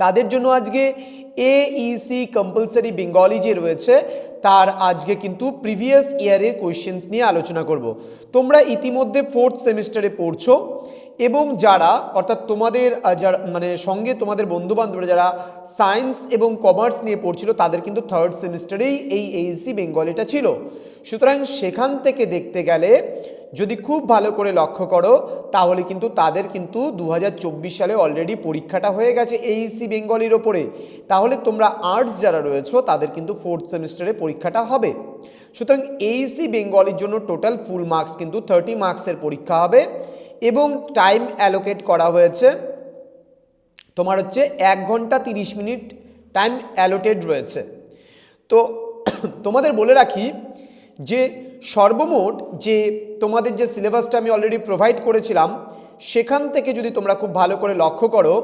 তাদের জন্য আজকে এইসি কম্পালসারি বেঙ্গলি যে রয়েছে, তার আজকে কিন্তু প্রিভিয়াস ইয়ারের কোয়েশ্চেন্স নিয়ে আলোচনা করব। তোমরা ইতিমধ্যে ফোর্থ সেমিস্টারে পড়ছো এবং যারা, অর্থাৎ তোমাদের যারা মানে সঙ্গে তোমাদের বন্ধুবান্ধবরা যারা সায়েন্স এবং কমার্স নিয়ে পড়ছিল, তাদের কিন্তু থার্ড সেমিস্টারেই এই এইসি বেঙ্গলিটা ছিল। সুতরাং সেখান থেকে দেখতে গেলে যদি খুব ভালো করে লক্ষ্য করো, তাহলে কিন্তু তাদের কিন্তু দু হাজার চব্বিশ সালে অলরেডি পরীক্ষাটা হয়ে গেছে এইসি বেঙ্গলির ওপরে। তাহলে তোমরা আর্টস যারা রয়েছো, তাদের কিন্তু ফোর্থ সেমিস্টারে পরীক্ষাটা হবে। সুতরাং এইসি বেঙ্গলির জন্য টোটাল ফুল মার্কস কিন্তু থার্টি মার্কসের পরীক্ষা হবে এবং টাইম অ্যালোকেট করা হয়েছে তোমার হচ্ছে এক ঘণ্টা তিরিশ মিনিট টাইম অ্যালোটেড রয়েছে। তো, তোমাদের বলে রাখি যে সর্বমোট যে তোমাদের যে সিলেবাসটা আমি অলরেডি প্রোভাইড করেছিলাম, সেখান থেকে যদি তোমরা খুব ভালো করে লক্ষ্য করো,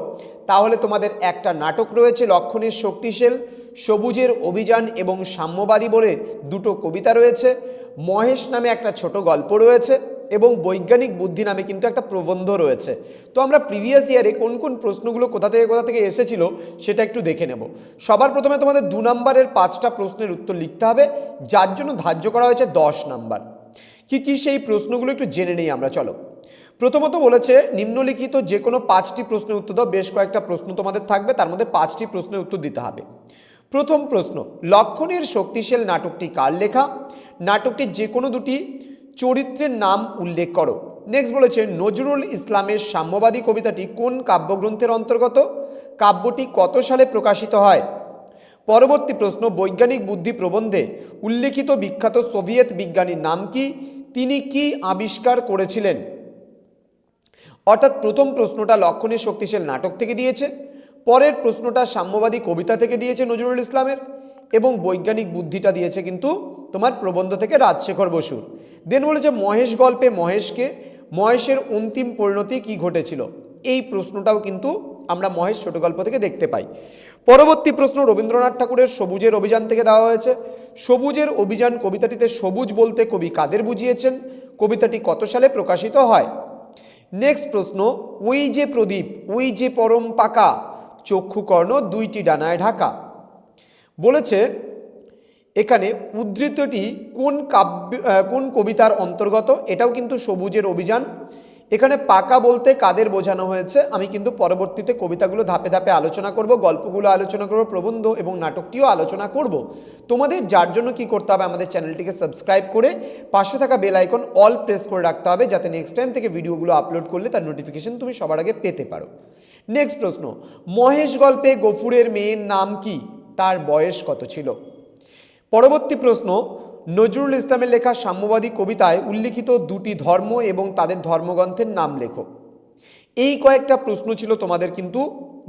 তাহলে তোমাদের একটা নাটক রয়েছে, লক্ষণের শক্তিশীল, সবুজের অভিযান এবং সাম্যবাদী বলে দুটো কবিতা রয়েছে। মহেশ নামে একটা ছোট গল্প রয়েছে। এবং বৈজ্ঞানিক বুদ্ধি নামে কিন্তু একটা প্রবন্ধ রয়েছে। তো আমরা প্রিভিয়াস ইয়ারে কোন কোন প্রশ্নগুলো কোথা থেকে কোথা থেকে এসেছিল সেটা একটু দেখে নেব। সবার প্রথমে তোমাদের দু নম্বরের পাঁচটা প্রশ্নের উত্তর লিখতে হবে, যার জন্য ধার্য করা হয়েছে দশ নাম্বার। কি কি সেই প্রশ্নগুলো একটু জেনে নেই আমরা, চলো। প্রথমত বলেছে, নিম্নলিখিত যে কোনো পাঁচটি প্রশ্নের উত্তর দাও, বেশ কয়েকটা প্রশ্ন তোমাদের থাকবে, তার মধ্যে পাঁচটি প্রশ্নের উত্তর দিতে হবে। প্রথম প্রশ্ন, লক্ষণের শক্তিশীল নাটকটি কার লেখা? নাটকটির যে কোনো দুটি চরিত্রের নাম উল্লেখ করো। নেক্সট বলেছে, নজরুল ইসলামের সাম্যবাদী কবিতাটি কোন কাব্যগ্রন্থের অন্তর্গত? কাব্যটি কত সালে প্রকাশিত হয়? পরবর্তী প্রশ্ন, বৈজ্ঞানিক বুদ্ধি প্রবন্ধে উল্লেখিত বিখ্যাত সোভিয়েত বিজ্ঞানীর নাম কি? তিনি কি আবিষ্কার করেছিলেন? অর্থাৎ প্রথম প্রশ্নটা লক্ষণের শক্তিশাল নাটক থেকে দিয়েছে, পরের প্রশ্নটা সাম্যবাদী কবিতা থেকে দিয়েছে নজরুল ইসলামের, এবং বৈজ্ঞানিক বুদ্ধিটা দিয়েছে কিন্তু তোমার প্রবন্ধ থেকে রাজশেখর বসুর। দেন বলেছে, মহেশ গল্পে মহেশকে, মহেশের অন্তিম পরিণতি কি ঘটেছিল? এই প্রশ্নটাও কিন্তু আমরা মহেশ ছোট গল্প থেকে দেখতে পাই। পরবর্তী প্রশ্ন রবীন্দ্রনাথ ঠাকুরের সবুজের অভিযান থেকে দেওয়া হয়েছে। সবুজের অভিযান কবিতাটিতে সবুজ বলতে কবি কাদের বুঝিয়েছেন? কবিতাটি কত সালে প্রকাশিত হয়? নেক্সট প্রশ্ন, ওই যে প্রদীপ, ওই যে পরম পাকা, চক্ষুকর্ণ দুইটি ডানায় ঢাকা। বলেছে এখানে উদ্ধৃতটি কোন কাব্য কোন কবিতার অন্তর্গত, এটাও কিন্তু সবুজের অভিযান। এখানে পাকা বলতে কাদের বোঝানো হয়েছে, আমি কিন্তু পরবর্তীতে কবিতাগুলো ধাপে ধাপে আলোচনা করব, গল্পগুলো আলোচনা করব, প্রবন্ধ এবং নাটকটিও আলোচনা করব। তোমাদের যার জন্য কি করতে হবে, আমাদের চ্যানেলটিকে সাবস্ক্রাইব করে পাশে থাকা বেল আইকন অল প্রেস করে রাখতে হবে, যাতে নেক্সট টাইম থেকে ভিডিওগুলো আপলোড করলে তার নোটিফিকেশন তুমি সবার আগে পেতে পারো। নেক্সট প্রশ্ন, মহেশ গল্পে গফুরের মেয়ের নাম কি? তার বয়স কত ছিল? পরবর্তী প্রশ্ন, নজরুল ইসলামের লেখা সাম্যবাদী কবিতায় উল্লিখিত দুটি ধর্ম এবং তাদের ধর্মগ্রন্থের নাম লেখো। এই কয়েকটা প্রশ্ন ছিল তোমাদের কিন্তু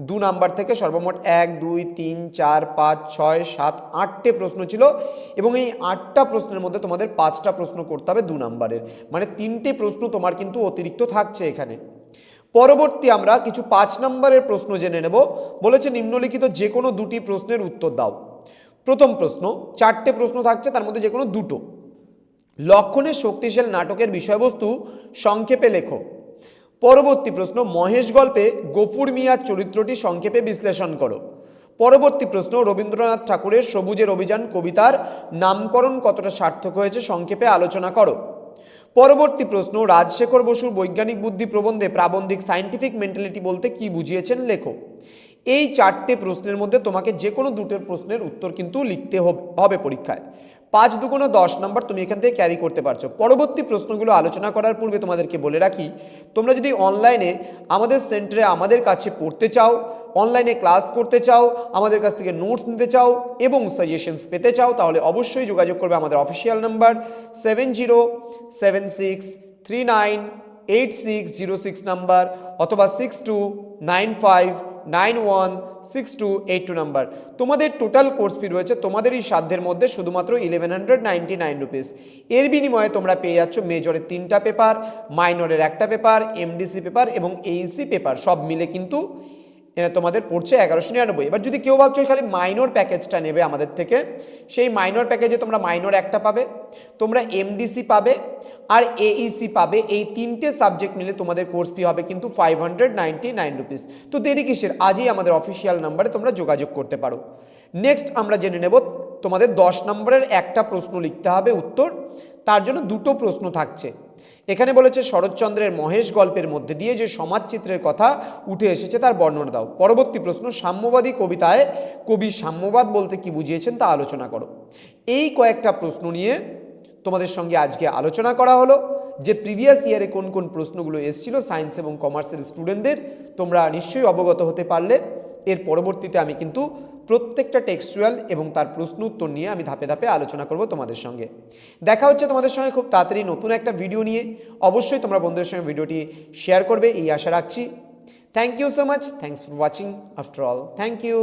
দু নাম্বার থেকে সর্বমোট এক, দুই, তিন, চার, পাঁচ, ছয়, সাত, আটটে প্রশ্ন ছিল এবং এই আটটা প্রশ্নের মধ্যে তোমাদের পাঁচটা প্রশ্ন করতে হবে দু নাম্বারের। মানে তিনটে প্রশ্ন তোমার কিন্তু অতিরিক্ত থাকছে এখানে। পরবর্তী আমরা কিছু পাঁচ নম্বরের প্রশ্ন জেনে নেব। বলেছে নিম্নলিখিত যে কোনো দুটি প্রশ্নের উত্তর দাও। প্রথম প্রশ্ন, চারটে প্রশ্ন থাকছে, তার মধ্যে যে কোনো দুটো। লক্ষণের শক্তিশাল নাটকের বিষয়বস্তু সংক্ষেপে লেখো। পরবর্তী প্রশ্ন, মহেশ গল্পে গফুর মিয়ার চরিত্রটি সংক্ষেপে বিশ্লেষণ করো। পরবর্তী প্রশ্ন, রবীন্দ্রনাথ ঠাকুরের সবুজের অভিযান কবিতার নামকরণ কতটা সার্থক হয়েছে সংক্ষেপে আলোচনা করো। পরবর্তী প্রশ্ন, রাজশেখর বসুর বৈজ্ঞানিক বুদ্ধি প্রবন্ধে প্রাবন্ধিক সায়েন্টিফিক মেন্টালিটি বলতে কি বুঝিয়েছেন লেখো। এই চারটে প্রশ্নের মধ্যে তোমাকে যে কোনো দুটো প্রশ্নের উত্তর কিন্তু লিখতে হবে পরীক্ষায়। পাঁচ দুগুণ দশ নম্বর তুমি এখান থেকে ক্যারি করতে পারছ। পরবর্তী প্রশ্নগুলো আলোচনা করার পূর্বে তোমাদেরকে বলে রাখি, তোমরা যদি অনলাইনে আমাদের সেন্টারে আমাদের কাছে পড়তে চাও অনলাইনে ক্লাস করতে চাও, আমাদের কাছ থেকে নোটস নিতে চাও এবং সাজেশনস পেতে চাও, তাহলে অবশ্যই যোগাযোগ করবে আমাদের official number seven zero seven six three nine eight six zero six number অথবা six two nine five nine one six two eight two number. তোমাদের টোটাল কোর্স ফি রয়েছে তোমাদের এই সাধ্যের মধ্যে শুধুমাত্র eleven hundred ninety nine rupees এর বিনিময়ে তোমরা পেয়ে যাচ্ছ মেজরের তিনটা পেপার মাইনরের একটা পেপার এমডিসি পেপার এবং এইসি পেপার সব মিলে কিন্তু তোমাদের পড়ছে এগারোশো নিরানব্বই। এবার যদি কেউ ভাবছ খালি মাইনর প্যাকেজটা নেবে আমাদের থেকে, সেই মাইনর প্যাকেজে তোমরা মাইনর একটা পাবে, তোমরা এমডিসি পাবে আর এইসি পাবে। এই তিনটে সাবজেক্ট নিলে তোমাদের কোর্স ফি হবে কিন্তু five hundred ninety nine rupees তো দেরি কিসের? আজই আমাদের অফিসিয়াল নাম্বারে তোমরা যোগাযোগ করতে পারো। নেক্সট আমরা জেনে নেব, তোমাদের দশ নম্বরের একটা প্রশ্ন লিখতে হবে উত্তর। তার জন্য দুটো প্রশ্ন থাকছে। এখানে বলেছে শরৎচন্দ্রের মহেশ গল্পের মধ্যে দিয়ে যে সমাজচিত্রের কথা উঠে এসেছে তার বর্ণনা দাও। পরবর্তী প্রশ্ন, সাম্যবাদী কবিতায় কবি সাম্যবাদ বলতে কি বুঝিয়েছেন তা আলোচনা করো। এই কয়েকটা প্রশ্ন নিয়ে তোমাদের সঙ্গে আজকে আলোচনা করা হলো। যে প্রিভিয়াস ইয়ারে কোন কোন প্রশ্নগুলো এসেছিল সায়েন্স এবং কমার্সের স্টুডেন্টদের তোমরা নিশ্চয়ই অবগত হতে পারলে। এর পরবর্তীতে আমি কিন্তু প্রত্যেকটা টেক্সচুয়াল এবং তার প্রশ্ন উত্তর নিয়ে আমি ধাপে ধাপে আলোচনা করব তোমাদের সঙ্গে। দেখা হচ্ছে তোমাদের সঙ্গে খুব তাড়াতাড়ি নতুন একটা ভিডিও নিয়ে। অবশ্যই তোমরা বন্ধুদের সঙ্গে ভিডিওটি শেয়ার করবে, এই আশা রাখছি। Thank you so much thanks for watching after all thank you